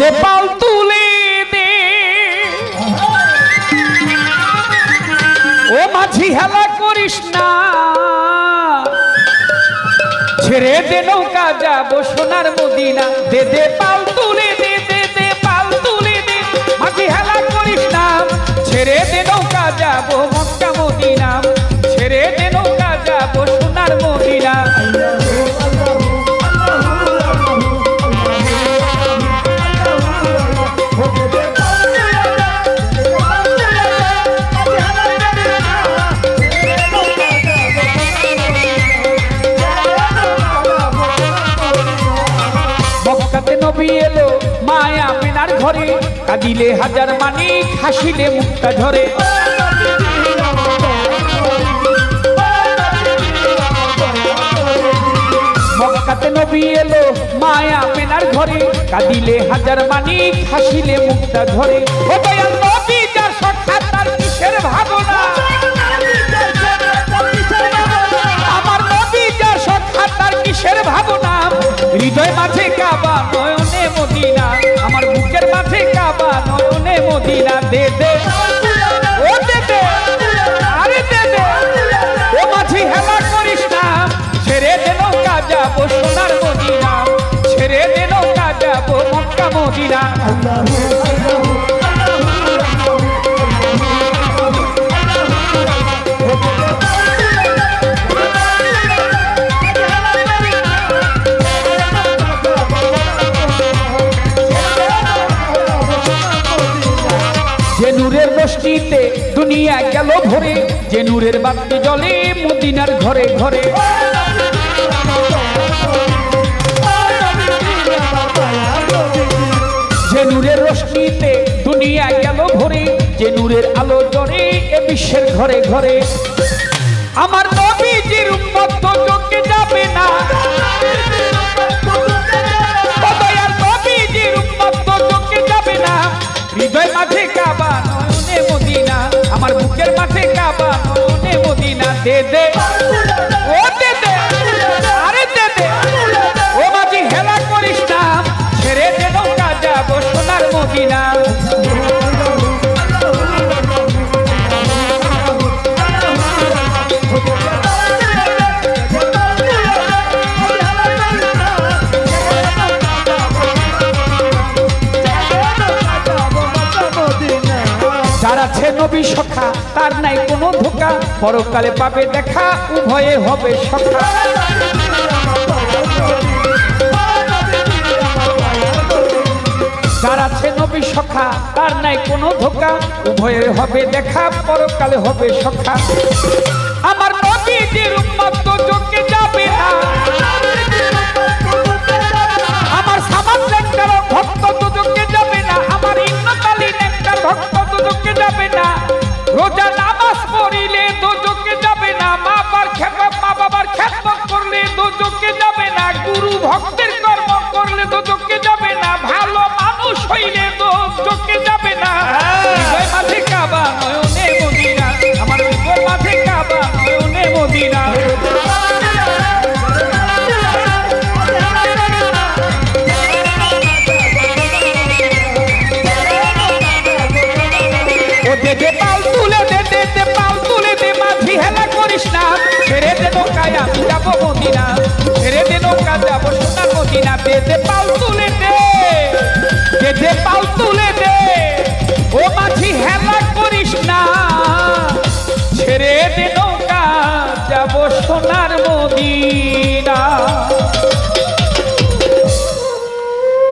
যে পাল তুলে দে। ও মাঝি হেলা করিস না। ছেড়ে দে নৌকা, যাব সোনার মদিনা। দে পাল তুলে মিনার ঘরে কাঁদিলে হাজার মানিক, হাসিলে মুক্তা ঝরে। মক্কাতে নবী এলো মায়া মেনার ঘরে, কাঁদিলে হাজার মানিক, হাসিলে মুক্তা ঝরে। নবী! রশ্মিতে দুনিয়া গেল ভরে যে নূরের বাতি জলে মদিনার ঘরে ঘরে। রশ্মিতে দুনিয়া গেল ঘরে, যে নূরের আলো জরে এ বিশ্বের ঘরে ঘরে। আমার নবীজির উম্মত মদিনা যার আছে নবী সখা, তার নাই কোনো ধোকা। পরকালে পাবে দেখা, উভয়ে হবে সখা। যার নবী সখা, তার নাই কোনো ধোকা। উভয়ে হবে দেখা, পরকালে হবে সখা। আমার নবীজির উম্মত তো চোখে যাবে না। আমার সামান ভক্ত যাবে না। আমার ভক্ত যাবে না। রোজা নামাজ পড়িলে দুদকে যাবে না। মা বাবার খেদমত মা বাবার খেদমত করলে দুদকে যাবে না। গুরু ভক্তের দুদকে যাবে না। হৃদয় মাঝে কাবা, নয়নে মদিনা। আমার হৃদয় মাঝে কাবা, নয়নে মদিনা। ও দে দে পাল তুলে দে দে দে পাল তুলে দে, মাঝি হেলা করিস না। ছেড়ে দে নৌকায়, আমি যাব মদিনা। ছেড়ে দে নৌকা যাব সোনার মদিনা। দে দে পাল তুলে দে। দে দে পাল তুলে দে। ও মাঝি হেলা করিস না। ছেড়ে দে নৌকা, যাব সোনার মদিনা।